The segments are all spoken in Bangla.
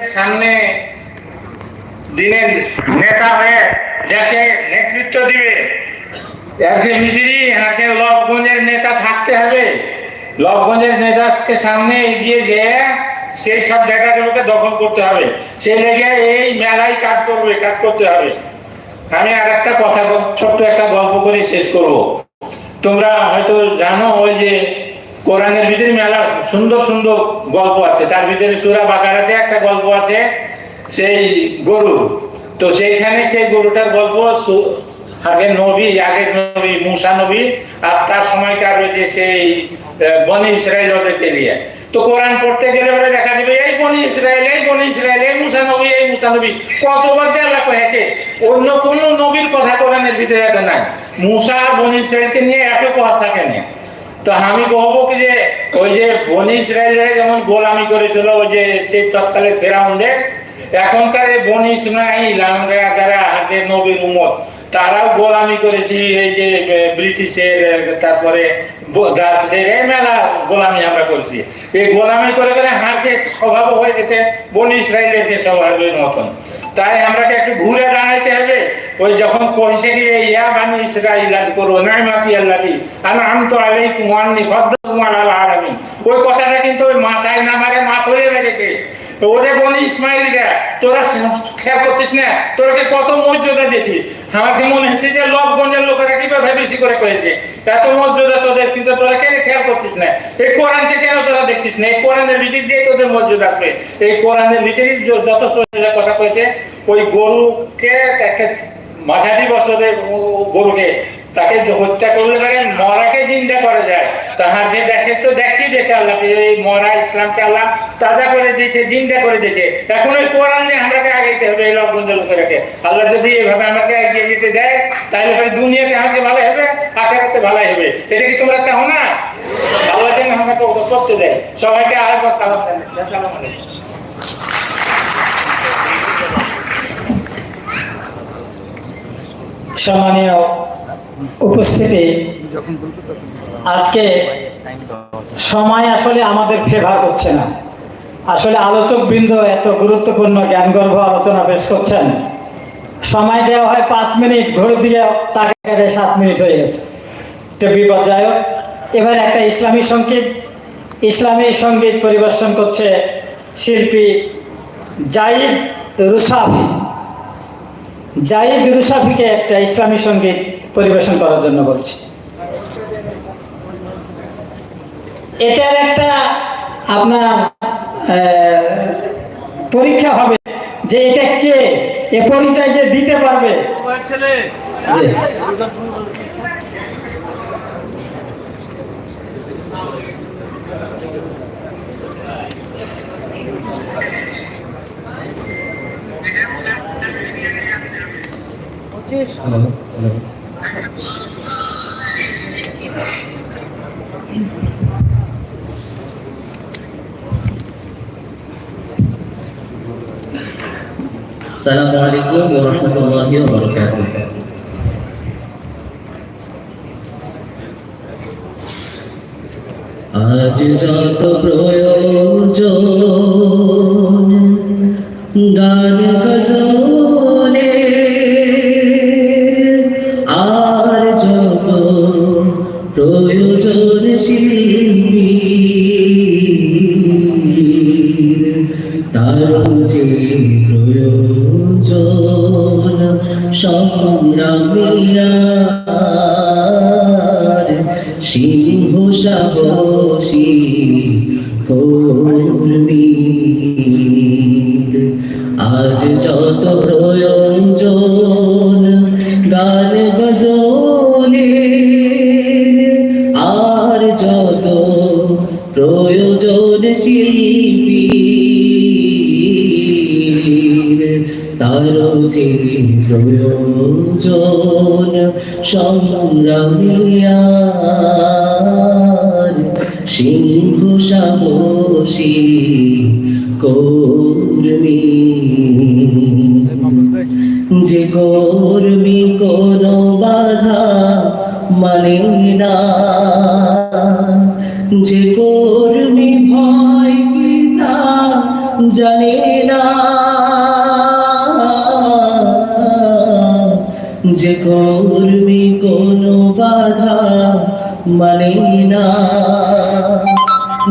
সামনে দিনের নেতা হয়ে দেশে নেতৃত্ব দিবে। একে মিদিরি এনাকে লবগঞ্জের নেতা থাকতে হবে। লবগঞ্জের নেতাকে সামনে এগিয়ে যেয়ে সেই সব জায়গাগুলোকে দখল করতে হবে। সেই লেগে এই মেলায় কাজ করবে, কাজ করতে হবে। আমি আর একটা কথা, ছোট্ট একটা গল্প করে শেষ করব। তোমরা হয়তো জানো ওই যে কোরআনের ভিতরে মেলা সুন্দর সুন্দর গল্প আছে। তার ভিতরে সুরা বাকারাতে একটা গল্প আছে, সেই গরু। তো সেইখানে সেই গরুটার গল্প আগে নবী আগে নবী, মুসা নবী আর তার সময়কার যে সেই বনি ইসরায়েল ওদেরকে নিয়ে। তো কোরআন পড়তে গেলে পরে দেখা যাবে, এই বনি ইসরায়েল এই বনি ইসরায়েল এই মুসা নবী, এই মুসা নবী, কতবার যে আল্লাহ কয়েছে অন্য কোন নবীর কথা কোরআনের ভিতরে এত নাই। মুসা বনি ইসরায়েলকে নিয়ে এত কথা থাকে না তো আমি কহবো কি যে, ওই যে বনি ইসরায়েলরা যেমন গোলামি করেছিল, ওই যে সেই তৎকালে ফেরাউনদের, এখনকার এই বনি ইসমাইল আমরা যারা আগে নবীর উমত তারাও গোলামি করেছি, এই যে ব্রিটিশের তারপরে ডাচদের, এই মেলা গোলামি আমরা করেছি। এই গোলামি করে করে হারকে স্বভাব হয়ে গেছে, বনি ইসরায়েলের যে স্বভাবের মতন। তাই আমরাকে একটু ঘুরে দাঁড়াইতে হবে। ওই যখন কইছে কি ইয়া বানি ইসরাইল আর করো নাইমাতি আল্লাতি, আনা আমতু আলাইকুম ওয়ান্নি ফাদ্দালুকুম আলাল আলামিন। ওই কথাটা কিন্তু ওই মাথায় না মারে মাথলে রেখেছে। ওদের বনি ইসমাইলরা, তোরা খেয়াল করছিস না? তোরাকে কত মর্যাদা দিয়েছি। আমাকে মনে হচ্ছে যে লবগঞ্জের লোকেরা কীভাবে বেশি করে করেছে? এত মর্যাদা তোদের, কিন্তু তোরা কেন খেয়াল করছিস না? এই কোরআনকে কেন তোরা দেখছিস না? এই কোরআনের ভিতর দিয়ে তোদের মর্যাদা আসবে। এই কোরআনের ভিতরে যত কথা কয়েছে ওই গরুকে একটা মাঝারি বছরে গরুকে তাকে হত্যা করলে পারে মরাকে জিন্দা করা যায়। তাহার যে দেশে তো দেখিয়ে দিয়েছে আল্লাহ এই মরা ইসলামকে আল্লাহ তাজা করে দিয়েছে, জিন্দা করে দিয়েছে। এখন ওই কোরআন নিয়ে আমরাকে আগাইতে হবে, এই লবগঞ্জ লোকেরাকে আল্লাহ যদি এইভাবে আমাকে এগিয়ে যেতে দেয়, তাহলে পরে দুনিয়াতে আমাকে ভালো হবে, আখেরাতে ভালো হবে। এটা কি তোমরা চাও না? আল্লাহ যেন আমাকে করতে দেয়। সবাইকে আরেকবার সালাম জানাই। আলাইকুম। সম্মানীয় উপস্থিতি। আজকে সময় আসলে আমাদের ফেভার করছে না। আসলে আলোচক বৃন্দ এত গুরুত্বপূর্ণ জ্ঞানগর্ভ আলোচনা পেশ করছেন। সময় দেওয়া হয় পাঁচ মিনিট, ঘড়ি দিয়ে তাকে সাত মিনিট হয়ে গেছে। তো বিপর্যয়ক এবার একটা ইসলামী সংগীত ইসলামী সংগীত পরিবেশন করছে শিল্পী জাইদ রুসাফি জাইদ রুসাফিকে একটা ইসলামী সংগীত পরিবেশন করার জন্য বলছি। এটার একটা আপনার পরীক্ষা হবে যে এটা কে এ পরিচয় যে দিতে পারবে। আসসালামু আলাইকুম ওয়া আজ যত প্রয়োজন গান গজলে আর যত প্রয়োজন যে প্রয়োজন সংগ্রামিয়ার সিংহ সাহসী কর্মী। যে কর্মী কোন বাধা মানে না। বাধা মানে না।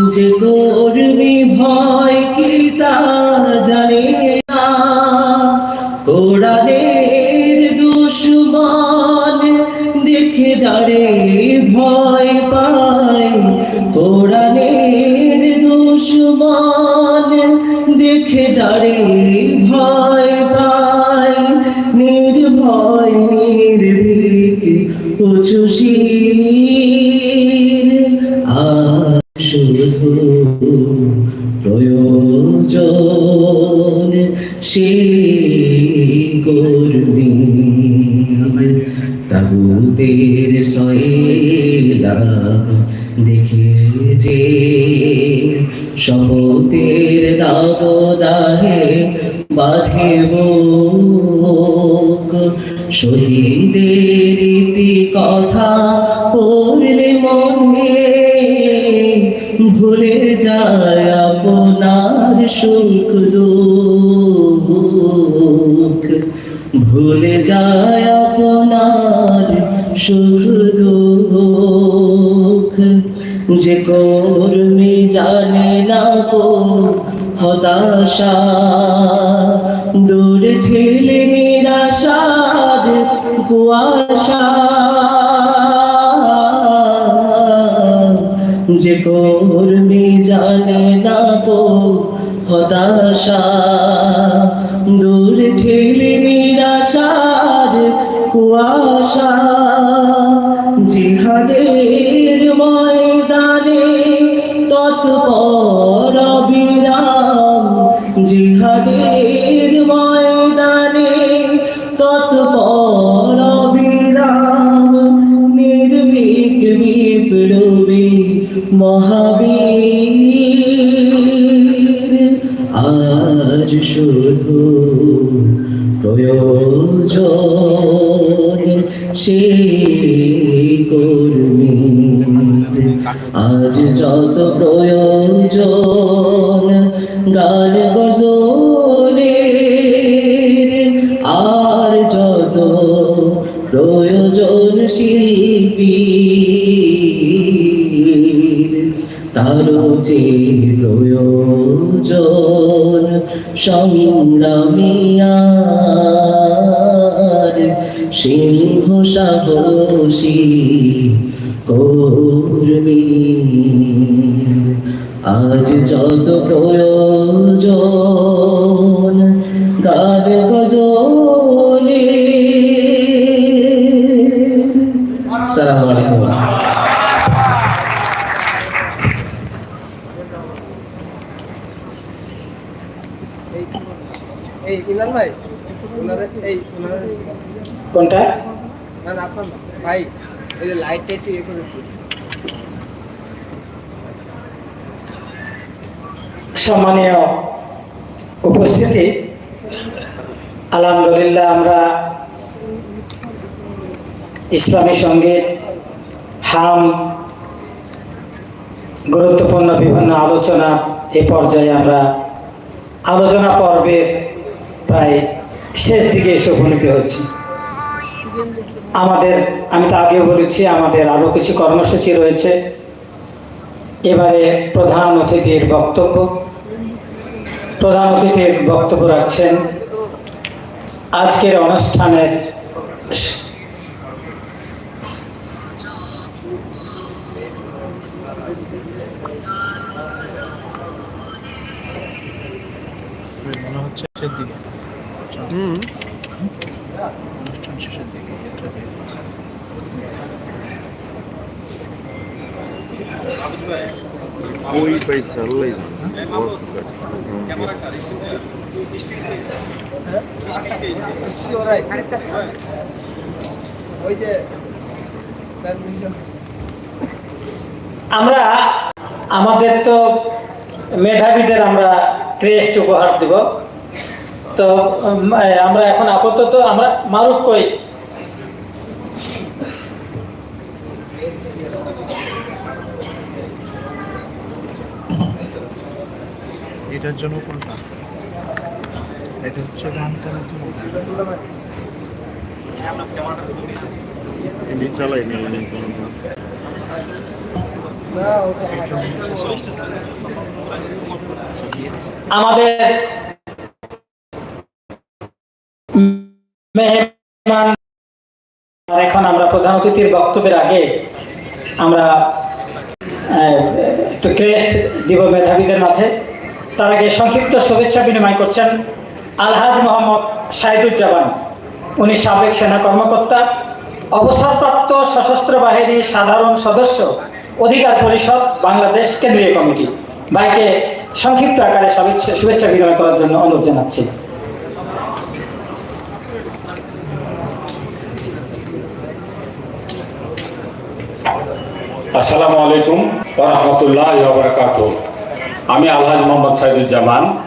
যে করবি ভয় কি তা জানে? প্রয়োজন সে কর্মী তাগুতের সয়েদা দেখে যে শপথের দাবদাহে বাঁধে বুক শহীদের ইতি কথা পড়লে মনে ভুলে যায় আপনার সুখ। যে কর্মী জানে না কো হতাশা। দূর ঠেলে নিরাশার কুয়াশা। যে কর্মী জানে না কো হতাশা। দূর ঠেলে নিরাশার কুয়াশা। তারও যে প্রয়োজন সংগ্রামিয়ার সিংহ সাহসী কর্মী। আজ যত প্রয়োজন গান গজলে। সালাম আলাইকুম এই ইমরান ভাই ওনাদের এই ওনাদের কোনটা? না না আপনার ভাই এই যে একটু ইয়ে করে সম্মানীয় উপস্থিতি আলহামদুলিল্লাহ আমরা ইসলামী সংগীত হাম গুরুত্বপূর্ণ বিভিন্ন আলোচনা এ পর্যায়ে আমরা আলোচনা পর্বের প্রায় শেষ দিকে এসে উপনীত হয়েছি। আমাদের, আমি তো আগেও বলেছি, আমাদের আরও কিছু কর্মসূচি রয়েছে। এবারে প্রধান অতিথির বক্তব্য। প্রধান অতিথির বক্তব্য রাখছেন আজকের অনুষ্ঠানের মনে হচ্ছে শেষের দিকে অনুষ্ঠান শেষের দিকে আমরা, আমাদের তো মেধাবীদের আমরা ক্রেস্ট উপহার দিব। তো আমরা এখন আপাতত আমরা মারুফ কই? এটার জন্য কোনটা? এটা হচ্ছে গানটা আমাদের মেহমান এখন আমরা প্রধান অতিথির বক্তব্যের আগে আমরা একটু ক্রেস্ট দিব মেধাবীদের মাঝে। তার আগে সংক্ষিপ্ত শুভেচ্ছা বিনিময় করছেন আলহাজ মোহাম্মদ শাহিদুজ্জামান উনি সাবেক সেনা কর্মকর্তা, অবসরপ্রাপ্ত সশস্ত্র বাহিনীর সাধারণ সদস্য, অধিকার পরিষদ, বাংলাদেশ কেন্দ্রীয় কমিটি। ভাইকে সংক্ষিপ্ত আকারে শুভেচ্ছা বিনিময় করার জন্য অনুরোধ জানাচ্ছি। আসসালামু আলাইকুম রহমতুল্লাহ বারকাত আমি আলহাজ মোহাম্মদ সাইদুজ্জামান,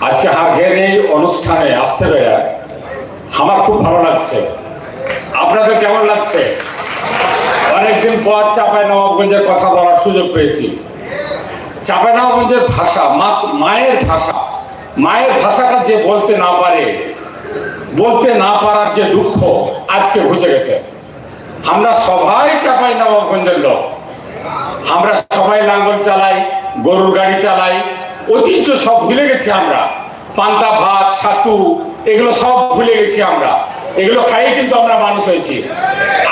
আজকে হাঘের এই অনুষ্ঠানে আসতে পেরে আমার খুব ভালো লাগছে। আপনাদের কেমন লাগছে? অনেকদিন পর চাপাই নবাবগঞ্জের কথা বলার সুযোগ পেয়েছি। চাপাই নবাবগঞ্জের ভাষা, মা- মায়ের ভাষা, মায়ের ভাষাটা যে বলতে না পারে, বলতে না পারার যে দুঃখ আজকে ঘুচে গেছে। আমরা সবাই চাপাই নবাবগঞ্জের লোক। আমরা সবাই লাঙ্গল চালাই গরুর গাড়ি চালাই, ঐতিহ্য সব ভুলে গেছি আমরা। পান্তা, ভাত, ছাতু, এগুলো সব ভুলে গেছি আমরা। এগুলো খাইয়ে কিন্তু আমরা মানুষ হয়েছি।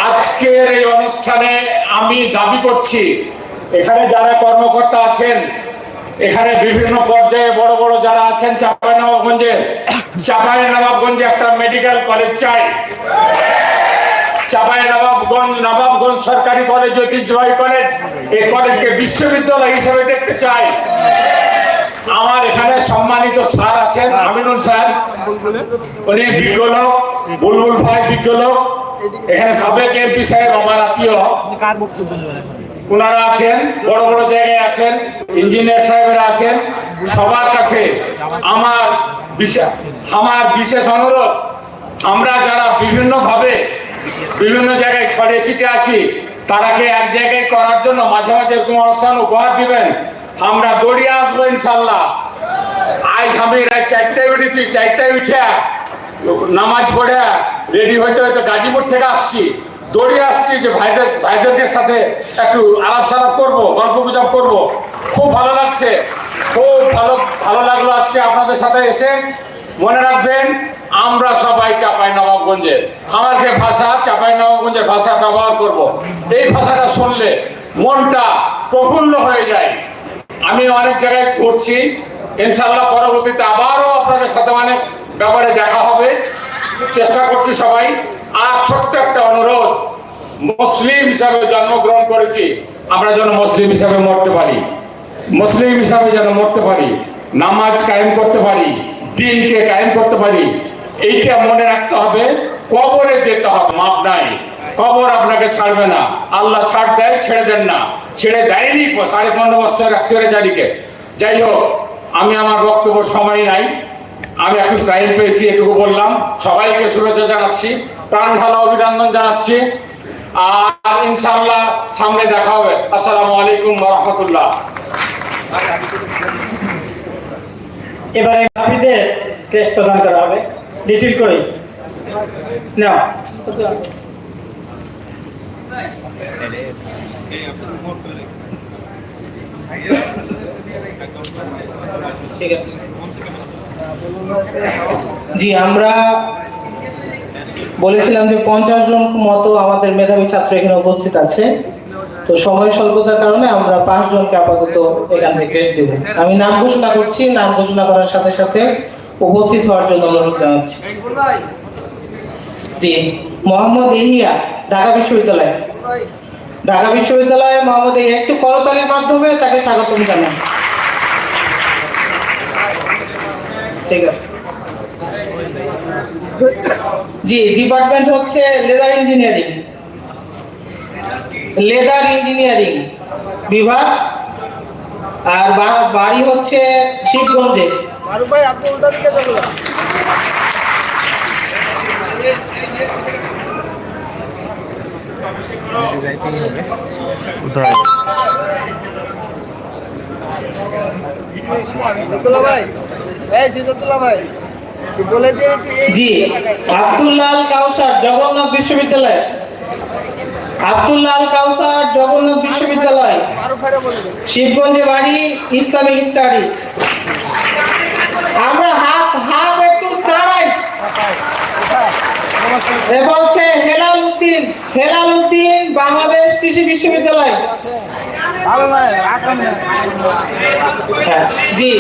আজকের এই অনুষ্ঠানে আমি দাবি করছি, এখানে যারা কর্মকর্তা আছেন, এখানে বিভিন্ন পর্যায়ে বড় বড় যারা আছেন চাপাই নবাবগঞ্জে চাপাই নবাবগঞ্জে একটা মেডিকেল কলেজ চাই। চাপাই নবাবগঞ্জ নবাবগঞ্জ সরকারি কলেজ, ঐতিহ্যবাহী কলেজ, এই কলেজকে বিশ্ববিদ্যালয় হিসেবে দেখতে চাই। আমার এখানে সম্মানিত স্যার আছেন, আমিনুল স্যার। উনি বিজ্ঞ লোক, বুলবুল ভাই বিজ্ঞ লোক। এখানে সাবেক এমপি সাহেব আমার আত্মীয়? ওনারা আছেন, বড় বড় জায়গায় আছেন, ইঞ্জিনিয়ার সাহেবেরা আছেন। সবার কাছে আমার বিশেষ আমার বিশেষ অনুরোধ, আমরা যারা বিভিন্ন ভাবে বিভিন্ন জায়গায় ছড়িয়ে ছিটে আছি। তারাকে এক জায়গায় করার জন্য মাঝে মাঝে এরকম অনুষ্ঠান উপহার দিবেন। আমরা দৌড়িয়ে আসব ইনশাল্লাহ আজ আমি রাত চারটায় উঠেছি, চারটায় উঠে নামাজ পড়ে রেডি হইতে হইতে গাজীপুর থেকে আসছি। দৌড়িয়ে আসছি যে ভাইদের ভাইদেরকে সাথে একটু আলাপ সালাপ করব গল্প গুজব করব। খুব ভালো লাগছে। খুব ভালো ভালো লাগল আজকে আপনাদের সাথে এসে। মনে রাখবেন, আমরা সবাই নবাবগঞ্জের আমার যে ভাষা চাপাই নবাবগঞ্জের ভাষা ব্যবহার করব। এই ভাষাটা শুনলে মনটা প্রফুল্ল হয়ে যায়। আমি অনেক জায়গায় ঘুরছি। ইনশাল্লাহ পরবর্তীতে আবারও আপনাদের সাথে অনেক ব্যাপারে দেখা হবে। চেষ্টা করছি সবাই। আর ছোট্ট একটা অনুরোধ, মুসলিম হিসাবে জন্মগ্রহণ করেছি, আমরা যেন মুসলিম হিসাবে মরতে পারি। মুসলিম হিসাবে যেন মরতে পারি। নামাজ কায়েম করতে পারি, দিনকে কায়েম করতে পারি। এইটা মনে রাখতে হবে, কবরে যেতে হবে, মাপ নাই। কবর আপনাকে ছাড়বে না। আল্লাহ ছাড় দেয়, ছেড়ে দেন না। ছেড়ে দেয়নি, সাড়ে পনেরো বছর একশোরে চারিকে যাই হোক, আমি আমার বক্তব্য সময় নাই। আমি একটু টাইম পেয়েছি, এটুকু বললাম। সবাইকে শুভেচ্ছা জানাচ্ছি, প্রাণ ঢালা অভিনন্দন জানাচ্ছি। আর ইনশাল্লাহ সামনে দেখা হবে। আসসালামু আলাইকুম রহমতুল্লাহ। এবারে ভাবিদের টেস্ট প্রদান করা হবে। লিটিল কই নাও ঠিক আছে। জি আমরা বলেছিলাম যে পঞ্চাশ জন মতো আমাদের মেধাবী ছাত্র এখানে উপস্থিত আছে। তো সময় স্বল্পতার কারণে আমরা পাঁচ জনকে আপাতত এখান থেকে দেব। আমি নাম ঘোষণা করছি। নাম ঘোষণা করার সাথে সাথে উপস্থিত হওয়ার জন্য অনুরোধ জানাচ্ছি। জি, মোহাম্মদ ইহিয়া ঢাকা বিশ্ববিদ্যালয়। ঢাকা বিশ্ববিদ্যালয়ে মোহাম্মদ ইহিয়া একটু করতালির মাধ্যমে তাকে স্বাগতম জানান ঠিক আছে। জি ডিপার্টমেন্ট হচ্ছে লেদার ইঞ্জিনিয়ারিং লেদার ইঞ্জিনিয়ারিং বিভাগ। আর বাড়ি হচ্ছে শিবগঞ্জে। মারুফ ভাই আপনি উল্টা দিকে যাবেন যাইতেই হবে সিদ্ধাতুল্লাহ ভাই এই সিদ্ধাতুল্লাহ ভাই জি আব্দুল্লাল কাউসার জগন্নাথ বিশ্ববিদ্যালয়। আব্দুল্লাল কাউসার জগন্নাথ বিশ্ববিদ্যালয়। শিবগঞ্জে বাড়ি ইসলামিক স্টাডিজ। আমরা হাত হাত একটু দাঁড়াই। এবার হচ্ছে হেলাল উদ্দিন হেলাল উদ্দিন বাংলাদেশ কৃষি বিশ্ববিদ্যালয়। হ্যাঁ, জি।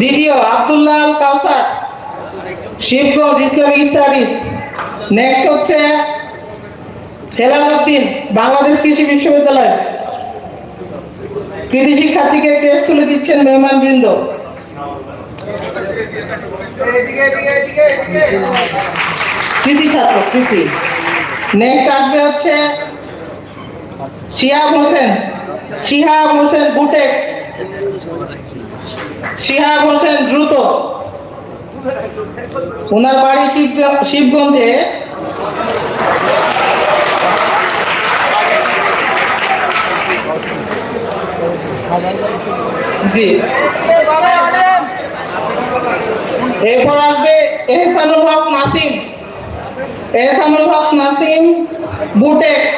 দ্বিতীয় Abdullah Al Kawsar Shibganj Islamic studies. Next হচ্ছে হেলাল উদ্দিন বাংলাদেশ কৃষি বিশ্ববিদ্যালয়। কৃতি শিক্ষার্থীকে ক্রেস তুলে দিচ্ছেন মেহমান বৃন্দ কৃতি ছাত্র, কৃতি। নেক্সট আসবে হচ্ছে শিহাব হোসেন। শিহাব হোসেন বুটেক্স। শিহাব হোসেন দ্রুত। ওনার বাড়ি শিবগ- শিবগঞ্জে জি। এরপর আসবে Ehsanul Haque Nasim. Ehsanul Haque Nasim Butex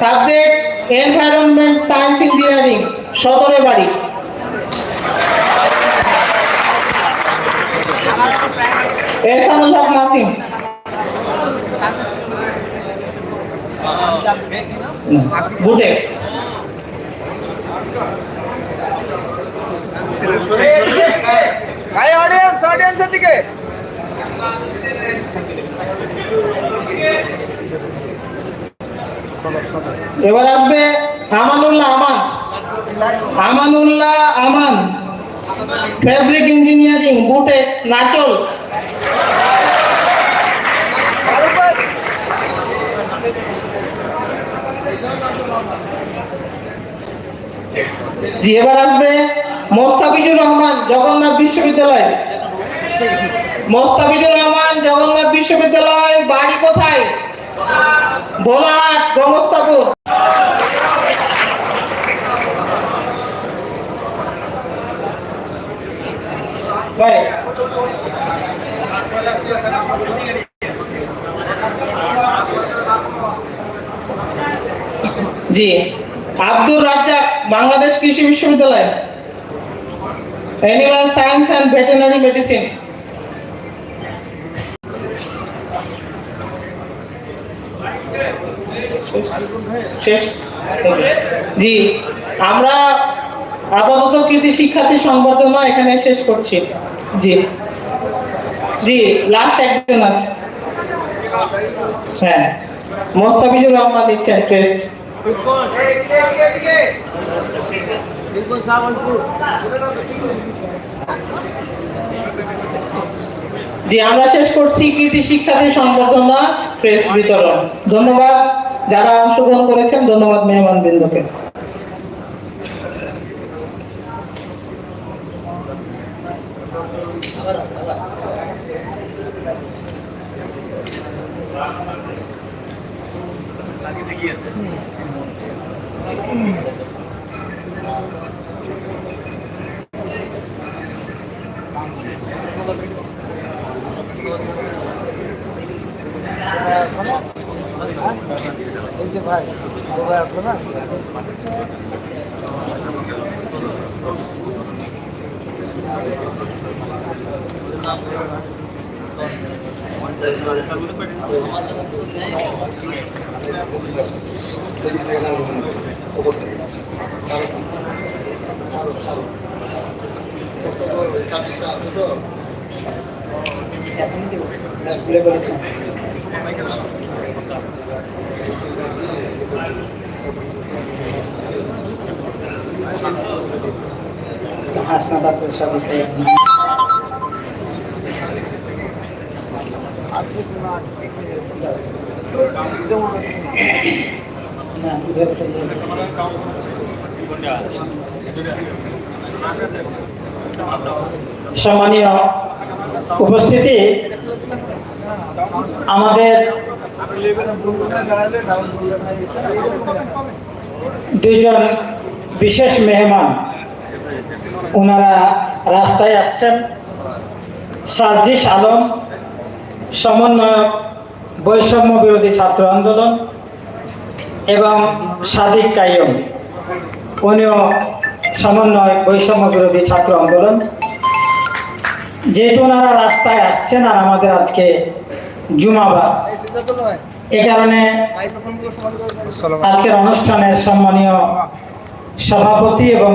subject environment science engineering সদরে বাড়ি। এহসানুল হক নাসিম। বুটেক্স ভাই অডিয়েন্স অডিয়েন্সের দিকে। এবার আসবে আমানুল্লাহ আমান। আমানুল্লাহ আমান ফেব্রিক ইঞ্জিনিয়ারিং বুটেক্স নাচল আরও ভাই জি, এবার আসবে মোস্তাফিজুর রহমান, জগন্নাথ বিশ্ববিদ্যালয়। মোস্তাফিজুর রহমান, জগন্নাথ বিশ্ববিদ্যালয়, বাড়ি কোথায়? ভোলাহাট গমস্তাপুর জি, আব্দুর রাজ্জাক বাংলাদেশ কৃষি বিশ্ববিদ্যালয় animal science and veterinary medicine শেষ। জি, আমরা আপাতত কৃতি শিক্ষার্থী সংবর্ধনা এখানে শেষ করছি। জি। জি লাস্ট একজন আছে। হ্যাঁ মোস্তাফিজুর রহমান দিচ্ছেন টেস্ট জি, আমরা শেষ করছি কৃতি শিক্ষার্থী সংবর্ধনা প্রেস বিতরণ। ধন্যবাদ যারা অংশগ্রহণ করেছেন, ধন্যবাদ মেহমান বৃন্দকে এই যে ভাই ভাই আসবে না হাসনাত আব্দুল সাদিস আজকে তোমার না সম্মানীয় উপস্থিতি আমাদের দুইজন বিশেষ মেহমান ওনারা রাস্তায় আসছেন। সার্জিস আলম সমন্বয়ক, বৈষম্য বিরোধী ছাত্র আন্দোলন এবং সাদিক কাইয়ম। উনিও সমন্বয় বৈষম্য বিরোধী ছাত্র আন্দোলন। যেহেতু ওনারা রাস্তায় আসছেন আর আমাদের আজকে জুমাবার এ কারণে আজকের অনুষ্ঠানের সম্মানীয় সভাপতি এবং